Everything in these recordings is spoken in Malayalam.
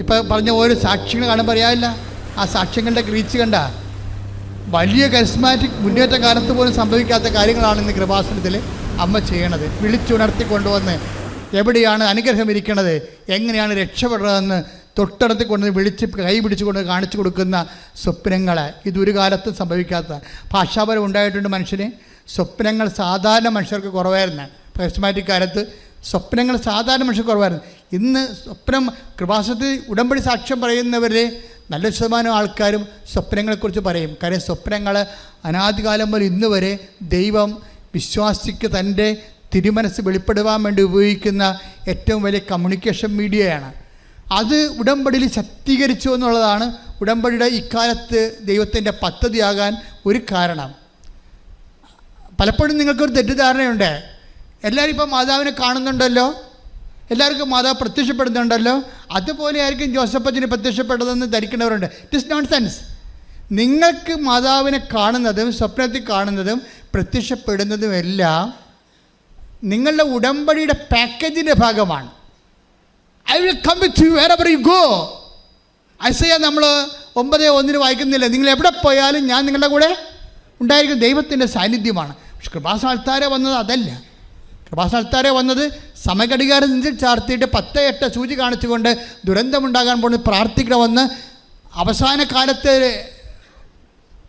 ഇപ്പം പറഞ്ഞ ഓരോ സാക്ഷികൾ കാണുമ്പോൾ അറിയാവില്ല ആ സാക്ഷ്യങ്ങളുടെ ഗ്രീച്ച് കണ്ട വലിയ കരിസ്മാറ്റിക് മുന്നേറ്റ കാലത്ത് പോലും സംഭവിക്കാത്ത കാര്യങ്ങളാണ് ഇന്ന് കൃപാസനത്തിൽ അമ്മ ചെയ്യണത്. വിളിച്ചുണർത്തി കൊണ്ടുവന്ന് എവിടെയാണ് അനുഗ്രഹം ഇരിക്കണത്? എങ്ങനെയാണ് രക്ഷപ്പെടുന്നതെന്ന് തൊട്ടടുത്ത് കൊണ്ട് വിളിച്ച് കൈ പിടിച്ചുകൊണ്ട് കാണിച്ചു കൊടുക്കുന്ന സ്വപ്നങ്ങൾ ഇതൊരു കാലത്തും സംഭവിക്കാത്ത ഭാഷാപരം ഉണ്ടായിട്ടുണ്ട് മനുഷ്യന്. സ്വപ്നങ്ങൾ സാധാരണ മനുഷ്യർക്ക് കുറവായിരുന്നു. കരിസ്മാറ്റിക് കാലത്ത് സ്വപ്നങ്ങൾ സാധാരണ മനുഷ്യർക്ക് കുറവായിരുന്നു. ഇന്ന് സ്വപ്നം കൃപാസനത്തിൽ ഉടമ്പടി സാക്ഷ്യം പറയുന്നവരെ നല്ല ശതമാനം ആൾക്കാരും സ്വപ്നങ്ങളെക്കുറിച്ച് പറയും. കാര്യം സ്വപ്നങ്ങൾ അനാദികാലം മുതൽ ഇന്ന് വരെ ദൈവം വിശ്വാസിക്ക് തന്റെ തിരുമനസ് വെളിപ്പെടുവാൻ വേണ്ടി ഉപയോഗിക്കുന്ന ഏറ്റവും വലിയ കമ്മ്യൂണിക്കേഷൻ മീഡിയയാണ് അത് ഉടമ്പടിയിൽ ശക്തീകരിച്ചു എന്നുള്ളതാണ് ഉടമ്പടിയുടെ ഇക്കാലത്ത് ദൈവത്തിന്റെ പദ്ധതിയാകാൻ ഒരു കാരണം. പലപ്പോഴും നിങ്ങൾക്കൊരു തെറ്റിദ്ധാരണയുണ്ട്. എല്ലാവരും ഇപ്പം മാതാവിനെ കാണുന്നുണ്ടല്ലോ. എല്ലാവർക്കും മാതാവ് പ്രത്യക്ഷപ്പെടുന്നുണ്ടല്ലോ. അതുപോലെ ആയിരിക്കും ജോസഫച്ചിന് പ്രത്യക്ഷപ്പെട്ടതെന്ന് ധരിക്കുന്നവരുണ്ട്. ഇറ്റ് ഇസ് നോൺ സെൻസ് നിങ്ങൾക്ക് മാതാവിനെ കാണുന്നതും സ്വപ്നത്തിൽ കാണുന്നതും പ്രത്യക്ഷപ്പെടുന്നതും എല്ലാം നിങ്ങളുടെ ഉടമ്പടിയുടെ പാക്കേജിന്റെ ഭാഗമാണ്. I will come with you ever you go അസയ നമ്മൾ ഒമ്പത് ഒന്നിന് വായിക്കുന്നില്ല. നിങ്ങൾ എവിടെ പോയാലും ഞാൻ നിങ്ങളുടെ കൂടെ ഉണ്ടായിരിക്കും. ദൈവത്തിന്റെ സാന്നിധ്യമാണ്. പക്ഷെ കൃപാസാൽത്താരെ വന്നത് അതല്ല. കൃപാസാൽത്താരെ വന്നത് സമഘടികാരം നെഞ്ചിൽ ചാർത്തിയിട്ട് പത്ത് എട്ട് സൂചി കാണിച്ചുകൊണ്ട് ദുരന്തമുണ്ടാകാൻ പോകുന്നത് പ്രാർത്ഥിക്കണമെന്ന് അവസാന കാലത്ത്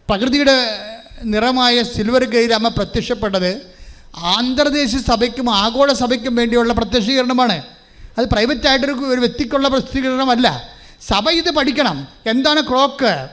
പ്രകൃതിയുടെ നിറമായ സിൽവർ ഗെയിൽ അമ്മ പ്രത്യക്ഷപ്പെട്ടത് ആന്തർദേശീയ സഭയ്ക്കും ആഗോള സഭയ്ക്കും വേണ്ടിയുള്ള പ്രത്യക്ഷീകരണമാണ്. അത് പ്രൈവറ്റ് ആയിട്ടൊരു ഒരു വ്യക്തിക്കുള്ള പ്രസിദ്ധീകരണമല്ല സഭ ഇത് പഠിക്കണം. എന്താണ് ക്ലോക്ക്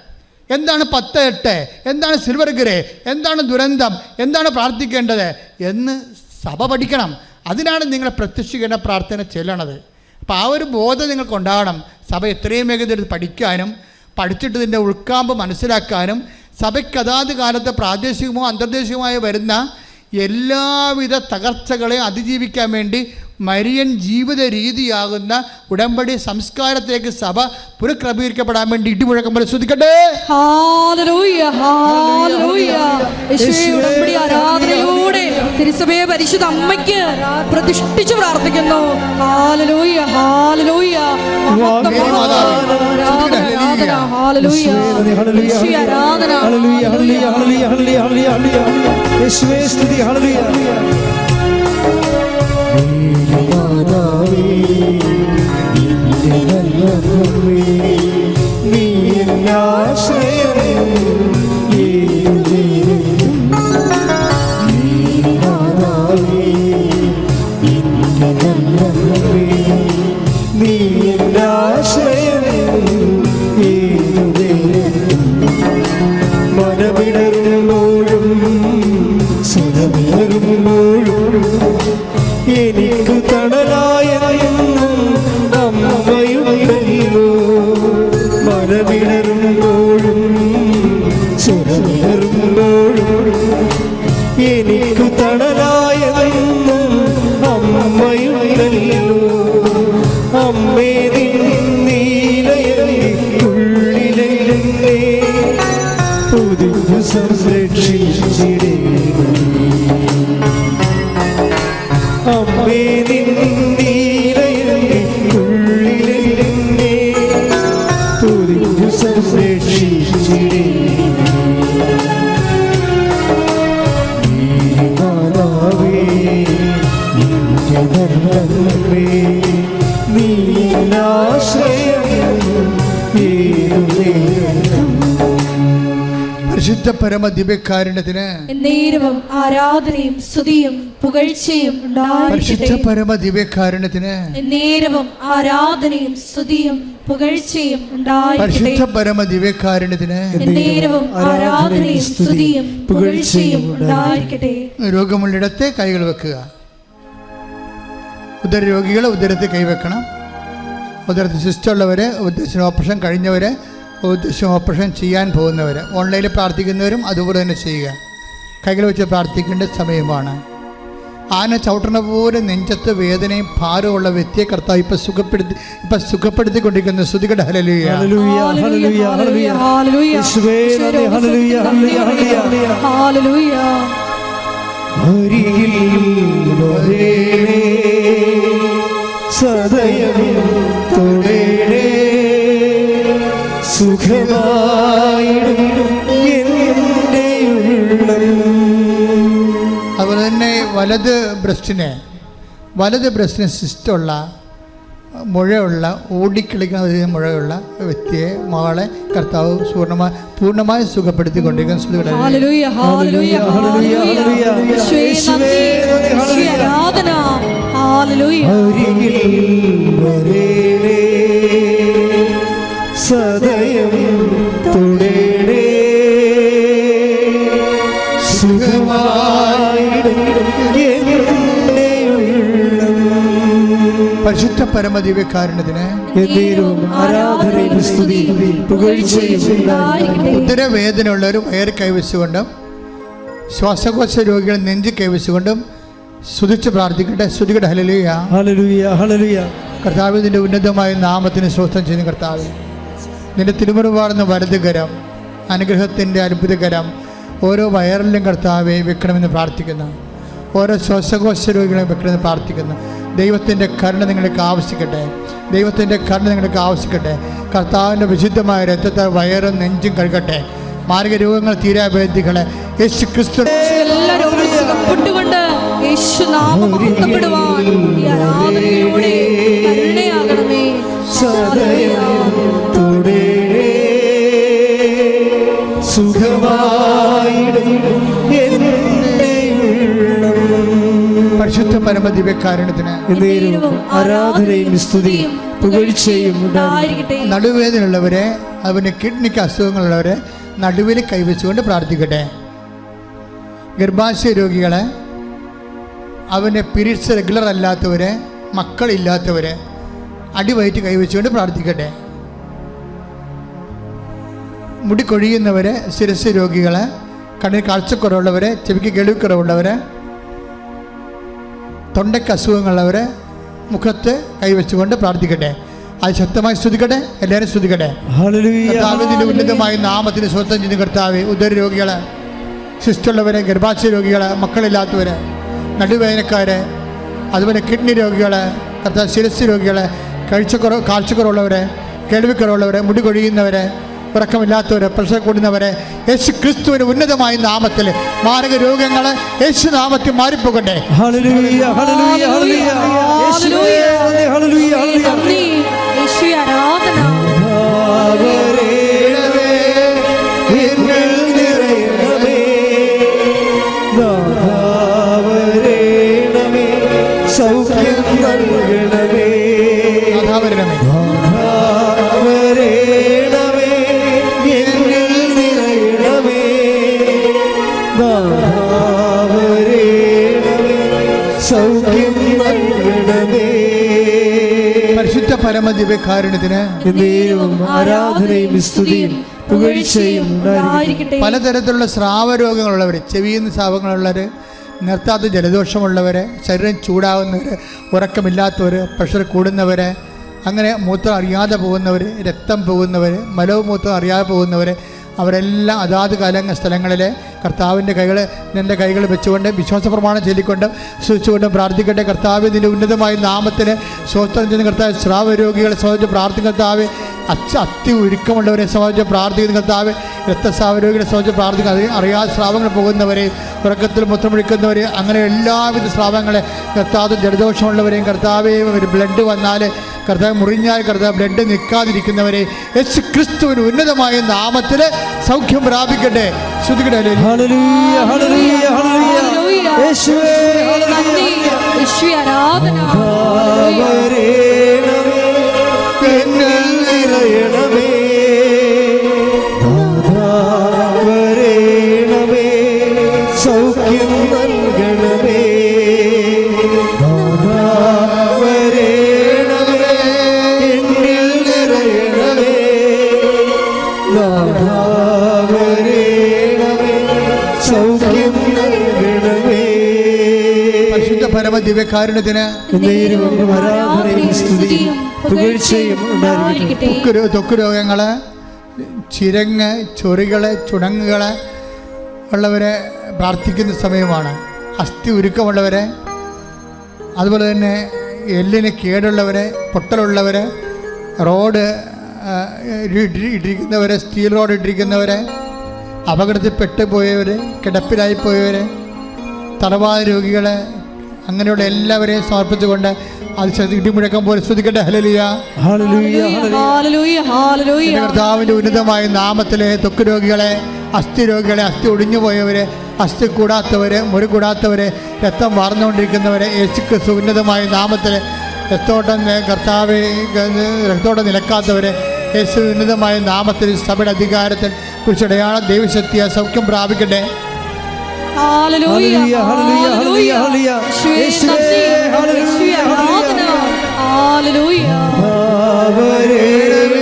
എന്താണ് പത്ത് എട്ട്? എന്താണ് സിൽവർ ഗ്രേ? എന്താണ് ദുരന്തം? എന്താണ് പ്രാർത്ഥിക്കേണ്ടത്? എന്ന് സഭ പഠിക്കണം. അതിനാണ് നിങ്ങൾ പ്രത്യക്ഷീകരണ പ്രാർത്ഥന ചെല്ലണത്. അപ്പോൾ ആ ഒരു ബോധം നിങ്ങൾക്ക് ഉണ്ടാകണം സഭ എത്രയും വേഗത്തിൽ പഠിക്കാനും പഠിച്ചിട്ട് ഇതിന്റെ ഉൾക്കാമ്പ് മനസ്സിലാക്കാനും സഭയ്ക്ക് അതാത് കാലത്ത് പ്രാദേശികമോ അന്തർദേശികമായോ വരുന്ന എല്ലാവിധ തകർച്ചകളെയും അതിജീവിക്കാൻ വേണ്ടി മരിയൻ ജീവിത രീതിയാകുന്ന ഉടമ്പടി സംസ്കാരത്തിലേക്ക് സഭ പുനഃക്രമീകരിക്കപ്പെടാൻ വേണ്ടി ഇടിമുഴക്കം പോലെ ശ്രദ്ധിക്കട്ടെ. Hallelujah, hallelujah. യേശുവേ, ഉടമ്പടി ആരാധനയോടെ തിരുസഭയെ പരിശുദ്ധ അമ്മയ്ക്ക് പ്രതിഷ്ഠിച്ചു പ്രാർത്ഥിക്കുന്നു. Hallelujah hallelujah. ആരാധന ആരാധന മനമിടരുമ്പോഴും സുഖമേറുമ്പോഴും എനിക്ക് തണലായ അമ്മയുണ്ടല്ലോ. അമ്മേ നീലയുള്ളിലെ പുതിയ സംരക്ഷിച്ചിടേ പരിശുദ്ധ നേരവും ആരാധനയും സ്തുതിയും പുകഴ്ചയും പരിശുദ്ധ എന്നേരവും ആരാധനയും സ്തുതിയും പുകഴ്ചയും ഉണ്ടായിരിക്കട്ടെ. പരിശുദ്ധ നേരവും ആരാധനയും സ്തുതിയും പുകഴ്ചയും ഉണ്ടായിരിക്കട്ടെ. രോഗമുള്ളിടത്ത് കൈകൾ വെക്കുക. ഉദരരോഗികൾ ഉദരത്തിൽ കൈവെക്കണം. ഉദരത്തിൽ സിസ്റ്റുള്ളവരെ ഉദ്ദേശം ഓപ്പറേഷൻ കഴിഞ്ഞവരെ ഓപ്പറേഷൻ ചെയ്യാൻ പോകുന്നവർ ഓൺലൈനിൽ പ്രാർത്ഥിക്കുന്നവരും അതുപോലെ തന്നെ ചെയ്യുക. കൈകൾ വെച്ച് പ്രാർത്ഥിക്കേണ്ട സമയമാണ്. ആന ചവിട്ടണ പോലെ നെഞ്ചത്ത് വേദനയും ഭാരമുള്ള വ്യക്തിയെ കർത്താവ് ഇപ്പം സുഖപ്പെടുത്തി ഇപ്പം സുഖപ്പെടുത്തിക്കൊണ്ടിരിക്കുന്ന. ശ്രുതികട ഹലലുയ ഹല്ലേലൂയ, അതുപോലെ തന്നെ വലത് ബ്രസ്റ്റിന് വലത് ബ്രസ്റ്റിന് സിസ്റ്റുള്ള മുഴയുള്ള ഓടിക്കളിക്കുന്ന മുഴയുള്ള വ്യക്തിയെ മകളെ കർത്താവ് പൂർണമായി പൂർണമായി സുഖപ്പെടുത്തിക്കൊണ്ടിരിക്കുന്നു. സ്തുതിയുടെ പരിശുദ്ധ പരമ ദിവ്യകാരണത്തിന്. ഉദരവേദനയുള്ളവർ വയറ് കൈവച്ചുകൊണ്ടും ശ്വാസകോശ രോഗികൾ നെഞ്ച് കൈവച്ചുകൊണ്ടും സ്തുതിച്ച് പ്രാർത്ഥിക്കട്ടെ. സ്തുതികട്ടെ ഹലലുയ ഹല്ലേലൂയ ഹല്ലേലൂയ. കർത്താവ് നിന്റെ ഉന്നതമായ നാമത്തിന് സ്വസ്ഥം ചെയ്യുന്ന കർത്താവ്. നിന്റെ തിരുമുറുപാടുന്ന വലതുകരം അനുഗ്രഹത്തിന്റെ അത്ഭുതകരം ഓരോ വയറിലും കർത്താവെ വെക്കണമെന്ന് പ്രാർത്ഥിക്കുന്നു. ഓരോ ശ്വാസകോശ രോഗികളെ വെക്കണമെന്ന് പ്രാർത്ഥിക്കുന്നു. ദൈവത്തിന്റെ കരുണ നിങ്ങൾക്ക് ആവശ്യിക്കട്ടെ. ദൈവത്തിന്റെ കരുണ നിങ്ങൾക്ക് ആവശ്യിക്കട്ടെ. കർത്താവിന്റെ വിശുദ്ധമായ രക്തത്തെ വയറും നെഞ്ചും കഴുകട്ടെ. മാർഗ രോഗങ്ങൾ തീരാവേദികളെ യേശു ക്രിസ്തു എല്ലാ രോഗങ്ങളും സുഖപ്പെട്ടുകൊണ്ട് യേശു നാമം മഹത്വപ്പെടുവാൻ ഈ ആരാധനയിലൂടെ കരുണയാകണമേ. സുഖമായിടും. പരിശുദ്ധ പരമദിവ്യകാരുണ്യത്തിന് എന്നേരവും ആരാധനയും സ്തുതിയും പുകഴ്ചയും നടുവേദനയുള്ളവരെ അവന് കിഡ്നിക്ക് അസുഖങ്ങളുള്ളവരെ നടുവിൽ കൈവച്ചുകൊണ്ട് പ്രാർത്ഥിക്കട്ടെ. ഗർഭാശയ രോഗികളെ അവന്റെ പിരീഡ്സ് റെഗുലർ അല്ലാത്തവരെ മക്കളില്ലാത്തവരെ അടിവയറ്റ് കൈവച്ചുകൊണ്ട് പ്രാർത്ഥിക്കട്ടെ. മുടി കൊഴിയുന്നവരെ ശിരസ് രോഗികളെ കണ്ണിന് കാഴ്ചക്കുറവുള്ളവരെ ചെവിക്ക് കേൾവിക്കുറവുള്ളവരെ തൊണ്ടയ്ക്ക് അസുഖങ്ങളുള്ളവരെ മുഖത്ത് കൈവച്ചുകൊണ്ട് പ്രാർത്ഥിക്കട്ടെ. അത് ശക്തമായി സ്തുതിക്കട്ടെ എല്ലാവരും സ്തുതിക്കട്ടെ. കർത്താവിന്റെ ഉന്നതമായ നാമത്തിന് സ്വന്തം ചെയ്യുന്ന കർത്താവ് ഉദര രോഗികളെ ശിസ്റ്റുള്ളവരെ ഗർഭാശയ രോഗികളെ മക്കളില്ലാത്തവരെ നടുവേദനക്കാരെ അതുപോലെ കിഡ്നി രോഗികളെ കർത്താവ് ശിരസ് രോഗികളെ കഴിച്ചക്കുറവ് കാഴ്ചക്കുറവുള്ളവരെ കേൾവിക്കുറവുള്ളവരെ മുടി കൊഴിയുന്നവരെ ഉറക്കമില്ലാത്തവരെ പ്രഷർ കൂടുന്നവരെ യേശു ക്രിസ്തുവിന് ഉന്നതമായ നാമത്തിൽ മാരക രോഗങ്ങളെ യേശു നാമത്തിൽ മാറിപ്പോകട്ടെ ആരാധനയും സ്തുതിയും പുകഴ്ചയും പലതരത്തിലുള്ള സ്രാവരോഗങ്ങളുള്ളവർ ചെവിയിൽ നിന്ന് സ്രാവങ്ങളുള്ളവർ നിർത്താത്ത ജലദോഷമുള്ളവർ ശരീരം ചൂടാവുന്നവർ ഉറക്കമില്ലാത്തവർ പ്രഷർ കൂടുന്നവർ അങ്ങനെ മൂത്രം അറിയാതെ പോകുന്നവർ രക്തം പോകുന്നവർ മലവും മൂത്രം അറിയാതെ പോകുന്നവർ അവരെല്ലാം അതാത് കാലങ്ങ സ്ഥലങ്ങളിലെ കർത്താവിന്റെ കൈകൾ നിന്റെ കൈകൾ വെച്ചുകൊണ്ട് വിശ്വാസ പ്രമാണം ചൊല്ലിക്കൊണ്ട് സൂക്ഷിച്ചുകൊണ്ട് പ്രാർത്ഥിക്കട്ടെ. കർത്താവ് നിന്റെ ഉന്നതമായ നാമത്തിന് സ്വസ്ഥം ചെയ്യുന്ന കർത്താവ് സ്രാവ രോഗികളെ സംബന്ധിച്ച് പ്രാർത്ഥിക്കുന്ന കർത്താവ് അച്ഛ അത്തി ഒരുക്കമുള്ളവരെ സംബന്ധിച്ച് പ്രാർത്ഥിക്കുന്ന കർത്താവ് രക്തസ്രാവ രോഗികളെ സംബന്ധിച്ച് പ്രാർത്ഥിക്കുന്ന അത് അറിയാതെ സ്രാവങ്ങൾ പോകുന്നവരെ ഉറക്കത്തിൽ മുത്രമൊഴിക്കുന്നവരെ അങ്ങനെ എല്ലാവിധ സ്രാവങ്ങളെ കർത്താവ് ജലദോഷമുള്ളവരെയും കർത്താവേയും ഒരു ബ്ലഡ് വന്നാൽ കർത്താവ് മുറിഞ്ഞാൽ കർത്താവ് ബ്ലഡ് നിൽക്കാതിരിക്കുന്നവരെ യേശു ക്രിസ്തുവിന് ഉന്നതമായ നാമത്തിൽ സൗഖ്യം പ്രാപിക്കട്ടെ. ശ്രുതികട ഹല്ലേലൂയ. ഹല്ലേലൂയ ദിവ്യകാരുണ്യത്തിന് ത്വക്ക് രോഗങ്ങൾ ചിരങ്ങ് ചൊറികൾ ചുണങ്ങുകൾ ഉള്ളവരെ പ്രാർത്ഥിക്കുന്ന സമയമാണ്. അസ്ഥി ഉരുക്കമുള്ളവരെ അതുപോലെ തന്നെ എല്ലിന് കേടുള്ളവരെ പൊട്ടലുള്ളവർ റോഡ് ഇട്ടിരിക്കുന്നവരെ സ്റ്റീൽ റോഡ് ഇട്ടിരിക്കുന്നവരെ അപകടത്തിൽ പോയവർ കിടപ്പിലായി പോയവർ തലവാദ രോഗികളെ അങ്ങനെയുള്ള എല്ലാവരെയും സമർപ്പിച്ചുകൊണ്ട് അത് ഇടിമുഴക്കം പോലെ ശ്രദ്ധിക്കട്ടെ. ഹലലിയ കർത്താവിന്റെ ഉന്നതമായ നാമത്തിലെ തൊക്ക് രോഗികളെ അസ്ഥി രോഗികളെ അസ്ഥി ഒടിഞ്ഞു പോയവരെ അസ്ഥി കൂടാത്തവരെ മുറി കൂടാത്തവരെ രക്തം വാർന്നുകൊണ്ടിരിക്കുന്നവരെ യേശു ക്രിസ്തു ഉന്നതമായ നാമത്തിൽ രക്തോട്ടം കർത്താവ് രക്തോട്ടം നിലക്കാത്തവരെ യേശു ഉന്നതമായ നാമത്തിൽ സഭയുടെ അധികാരത്തിൽ കുറിച്ചടയാളം ദൈവശക്തിയെ സൗഖ്യം പ്രാപിക്കട്ടെ. ആരാധന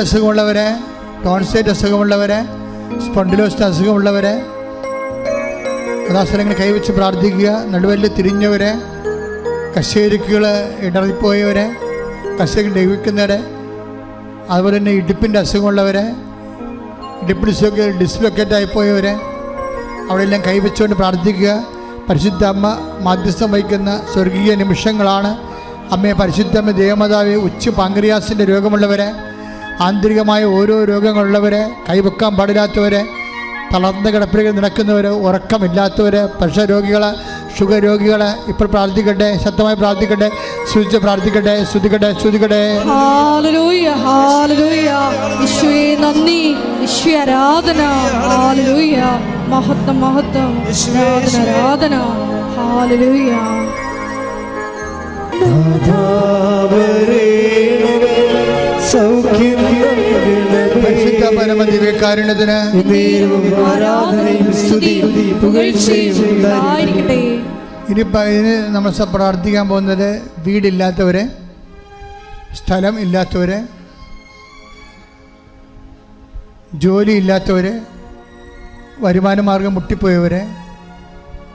തൈറോയിഡിന്റെ അസുഖമുള്ളവരെ ടോൺസൈറ്റ് അസുഖമുള്ളവരെ സ്പോണ്ടിലോസ്റ്റ് അസുഖമുള്ളവരെ അതാസനങ്ങൾ കൈവച്ച് പ്രാർത്ഥിക്കുക നടുവല്ല് തിരിഞ്ഞവരെ കശേരിക്കുകൾ ഇടറിപ്പോയവരെ കശേരി ഡെവിക്കുന്നവരെ അതുപോലെ തന്നെ ഇടുപ്പിന്റെ അസുഖമുള്ളവരെ ഇടുപ്പ് ഡിസ്ലൊക്കെ ഡിസ്ലൊക്കേറ്റ് ആയിപ്പോയവരെ അവിടെ എല്ലാം കൈവച്ചുകൊണ്ട് പ്രാർത്ഥിക്കുക. പരിശുദ്ധ അമ്മ മാധ്യസ്ഥം വഹിക്കുന്ന സ്വർഗീയ നിമിഷങ്ങളാണ്. അമ്മയെ പരിശുദ്ധമ്മ ദേവമാതാവ് ഉച്ച പാങ്ക്രിയാസിന്റെ രോഗമുള്ളവരെ ആന്തരികമായ ഓരോ രോഗങ്ങളുള്ളവരെ കൈവെക്കാൻ പാടില്ലാത്തവരെ തളർന്ന കിടപ്പിലേക്ക് നടക്കുന്നവർ ഉറക്കമില്ലാത്തവർ പ്രഷർ രോഗികൾ ഷുഗർ രോഗികൾ ഇപ്പോൾ പ്രാർത്ഥിക്കട്ടെ ശക്തമായി പ്രാർത്ഥിക്കട്ടെ സ്തുതിച്ച് പ്രാർത്ഥിക്കട്ടെ സ്തുതിക്കട്ടെ സ്തുതിക്കട്ടെ. നന്ദി ആരാധന. മഹത്വം മഹത്വം. ആരാധന ആരാധന. ഉണ്ടായിരിക്കട്ടെ. ഉണ്ടായിരിക്കട്ടെ ഇനി ഇതിന് നമ്മൾ പ്രാർത്ഥിക്കാൻ പോകുന്നത് വീടില്ലാത്തവരെ സ്ഥലം ഇല്ലാത്തവരെ ജോലി ഇല്ലാത്തവരെ വരുമാന മാർഗം മുട്ടിപ്പോയവരെ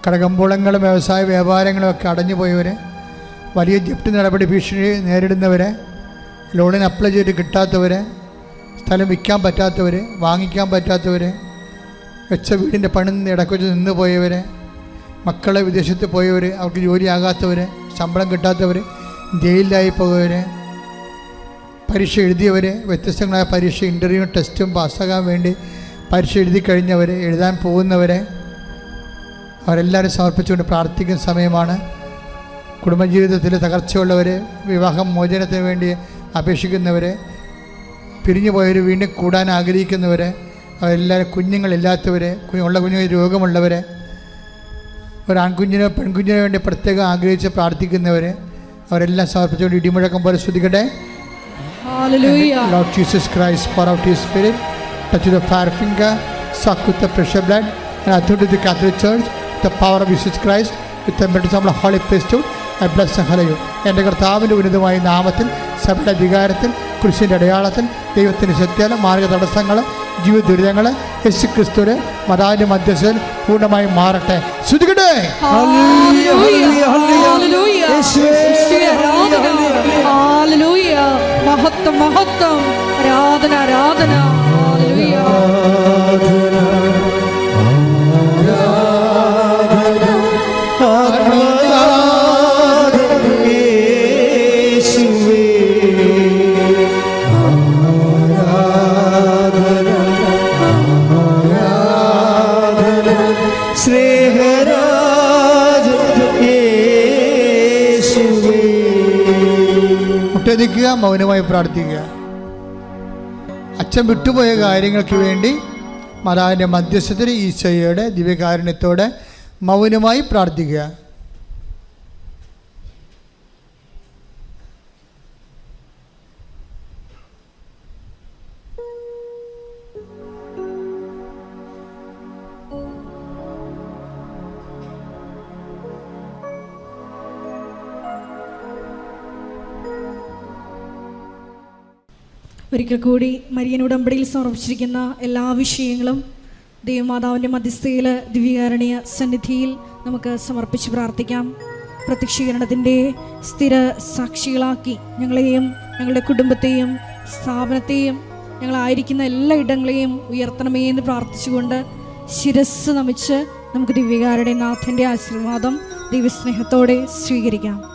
കടകമ്പോളങ്ങളും വ്യവസായ വ്യാപാരങ്ങളും ഒക്കെ അടഞ്ഞു പോയവരെ വലിയ ജപ്തി നടപടി ഭീഷണി നേരിടുന്നവരെ ലോണിന് അപ്ലൈ ചെയ്തിട്ട് കിട്ടാത്തവരെ സ്ഥലം വിൽക്കാൻ പറ്റാത്തവർ വാങ്ങിക്കാൻ പറ്റാത്തവർ വെച്ച വീടിന്റെ പണി ഇടക്കൊച്ച് നിന്ന് പോയവർ മക്കളെ വിദേശത്ത് പോയവർ അവർക്ക് ജോലിയാകാത്തവർ ശമ്പളം കിട്ടാത്തവർ ജയിലിലായി പോയവർ പരീക്ഷ എഴുതിയവർ വ്യത്യസ്തങ്ങളായ പരീക്ഷ ഇന്റർവ്യൂ ടെസ്റ്റും പാസ്സാകാൻ വേണ്ടി പരീക്ഷ എഴുതി കഴിഞ്ഞവർ എഴുതാൻ പോകുന്നവരെ അവരെല്ലാവരും സമർപ്പിച്ചുകൊണ്ട് പ്രാർത്ഥിക്കുന്ന സമയമാണ്. കുടുംബജീവിതത്തിൽ തകർച്ചയുള്ളവർ വിവാഹം മോചനത്തിന് വേണ്ടി അപേക്ഷിക്കുന്നവർ പിരിഞ്ഞു പോയവർ വീണ്ടും കൂടാൻ ആഗ്രഹിക്കുന്നവരെ എല്ലാവരും കുഞ്ഞുങ്ങളില്ലാത്തവർ ഉള്ള കുഞ്ഞു രോഗമുള്ളവരെ ഒരു ആൺകുഞ്ഞിനോ പെൺകുഞ്ഞിനോ വേണ്ടി പ്രത്യേകം ആഗ്രഹിച്ച് പ്രാർത്ഥിക്കുന്നവർ അവരെല്ലാം സമർപ്പിച്ചുകൊണ്ട് ഇടിമുഴക്കം പോലെ ശ്രദ്ധിക്കട്ടെ Lord Jesus Christ pour out his spirit touch the fire finger സക്കുത്ത pressure blood അത് Catholic church the power of Jesus Christ with medicine holy fest bless hallelujah എന്റെ കർത്താവിന്റെ ഉന്നതമായ നാമത്തിൽ സഭയുടെ അധികാരത്തിൽ കുരിശിന്റെ അടയാളത്തിൽ ദൈവത്തിന്റെ ശക്തിയാൽ മാർഗ തടസ്സങ്ങൾ ജീവിത ദുരിതങ്ങൾ യേശു ക്രിസ്തുവിന് മതാവിന്റെ മധ്യസ്ഥയിൽ പൂർണമായും മാറട്ടെ. ഹാലലൂയ മഹത്വം മഹത്വം. ആരാധന ആരാധന. മുട്ടതിക്കുക മൗനമായി പ്രാർത്ഥിക്കുക. അച്ഛൻ വിട്ടുപോയ കാര്യങ്ങൾക്ക് വേണ്ടി മാതാവിന്റെ മധ്യസ്ഥത്തിന് ഈശോയുടെ ദിവ്യകാരുണ്യത്തോടെ മൗനമായി പ്രാർത്ഥിക്കുക. ഒരിക്കൽ കൂടി മരിയൻ ഉടമ്പടിയിൽ സമർപ്പിച്ചിരിക്കുന്ന എല്ലാ വിഷയങ്ങളും ദൈവമാതാവിന്റെ മധ്യസ്ഥയിൽ ദിവ്യകാരണീയ സന്നിധിയിൽ നമുക്ക് സമർപ്പിച്ച് പ്രാർത്ഥിക്കാം. പ്രത്യക്ഷീകരണത്തിന്റെ സ്ഥിര സാക്ഷികളാക്കി ഞങ്ങളെയും ഞങ്ങളുടെ കുടുംബത്തെയും സ്ഥാപനത്തെയും ഞങ്ങളായിരിക്കുന്ന എല്ലാ ഇടങ്ങളെയും ഉയർത്തണമേ എന്ന് പ്രാർത്ഥിച്ചുകൊണ്ട് ശിരസ് നമിച്ച് നമുക്ക് ദിവ്യകാരുടെ നാഥന്റെ ആശീർവാദം ദൈവസ്നേഹത്തോടെ സ്വീകരിക്കാം.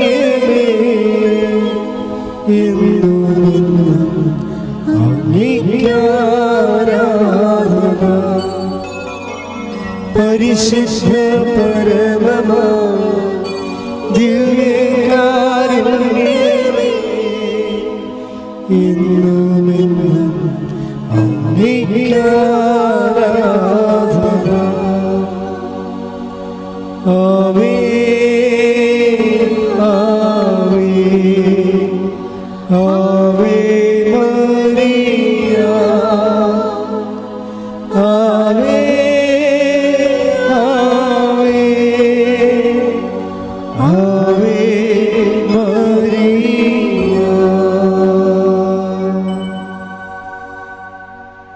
പരിശുദ്ധ പരമമാ? ദിവ്യകാരുണ്യമേ എന്നുമെന്നും അംഗീകാരാധന